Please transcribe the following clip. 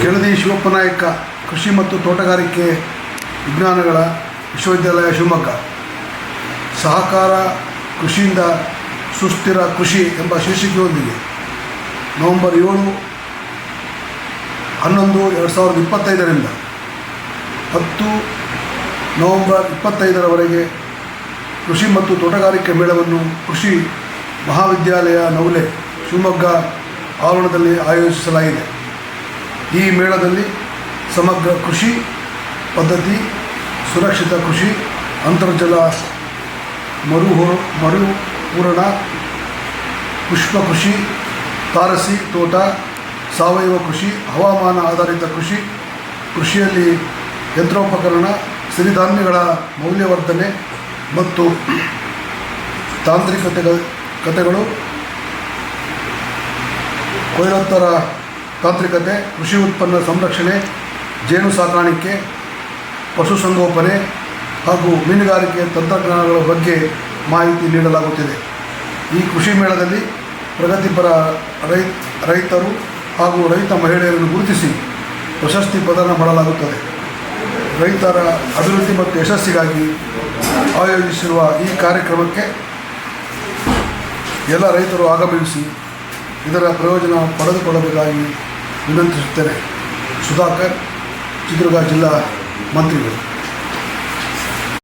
ಕೆಳದಿ ಶಿವಪ್ಪ ನಾಯಕ ಕೃಷಿ ಮತ್ತು ತೋಟಗಾರಿಕೆ ವಿಜ್ಞಾನಗಳ ವಿಶ್ವವಿದ್ಯಾಲಯ ಶಿವಮೊಗ್ಗ. ಸಹಕಾರ ಕೃಷಿಯಿಂದ ಸುಸ್ಥಿರ ಕೃಷಿ ಎಂಬ ಶೀರ್ಷಿಕೆಯೊಂದಿಗೆ ನವೆಂಬರ್ ಏಳು, ಹನ್ನೊಂದು, ಎರಡು ಸಾವಿರದ ಇಪ್ಪತ್ತೈದರಿಂದ ಹತ್ತು ನವೆಂಬರ್ ಇಪ್ಪತ್ತೈದರವರೆಗೆ ಕೃಷಿ ಮತ್ತು ತೋಟಗಾರಿಕೆ ಮೇಳವನ್ನು ಕೃಷಿ ಮಹಾವಿದ್ಯಾಲಯ ನವಲೆ ಶಿವಮೊಗ್ಗ ಆವರಣದಲ್ಲಿ ಆಯೋಜಿಸಲಾಗಿದೆ. ಈ ಮೇಳದಲ್ಲಿ ಸಮಗ್ರ ಕೃಷಿ ಪದ್ಧತಿ, ಸುರಕ್ಷಿತ ಕೃಷಿ, ಅಂತರ್ಜಲ ಮರು ಮರುಪೂರಣ ಪುಷ್ಪ ಕೃಷಿ, ತಾರಸಿ ತೋಟ, ಸಾವಯವ ಕೃಷಿ, ಹವಾಮಾನ ಆಧಾರಿತ ಕೃಷಿ, ಕೃಷಿಯಲ್ಲಿ ಯಂತ್ರೋಪಕರಣ, ಸಿರಿಧಾನ್ಯಗಳ ಮೌಲ್ಯವರ್ಧನೆ ಮತ್ತು ತಾಂತ್ರಿಕತೆಗಳ ಕತೆಗಳು, ಕೊಯ್ಲೋತ್ತರ ತಾಂತ್ರಿಕತೆ, ಕೃಷಿ ಉತ್ಪನ್ನ ಸಂರಕ್ಷಣೆ, ಜೇನು ಸಾಕಾಣಿಕೆ ಪಶುಸಂಗೋಪನೆ ಹಾಗೂ ಮೀನುಗಾರಿಕೆ ತಂತ್ರಜ್ಞಾನಗಳ ಬಗ್ಗೆ ಮಾಹಿತಿ ನೀಡಲಾಗುತ್ತಿದೆ. ಈ ಕೃಷಿ ಮೇಳದಲ್ಲಿ ಪ್ರಗತಿಪರ ರೈ ರೈತರು ಹಾಗೂ ರೈತ ಮಹಿಳೆಯರನ್ನು ಗುರುತಿಸಿ ಪ್ರಶಸ್ತಿ ಪ್ರದಾನ ಮಾಡಲಾಗುತ್ತದೆ. ರೈತರ ಅಭಿವೃದ್ಧಿ ಮತ್ತು ಯಶಸ್ಸಿಗಾಗಿ ಆಯೋಜಿಸಿರುವ ಈ ಕಾರ್ಯಕ್ರಮಕ್ಕೆ ಎಲ್ಲ ರೈತರು ಆಗಮಿಸಿ ಇದರ ಪ್ರಯೋಜನ ಪಡೆದುಕೊಳ್ಳಬೇಕಾಗಿ ವಿನಂತಿಸುತ್ತೇನೆ ಸುಧಾಕರ್ ಚಿತ್ರದುರ್ಗ ಜಿಲ್ಲಾ ಮಂತ್ರಿಗಳು.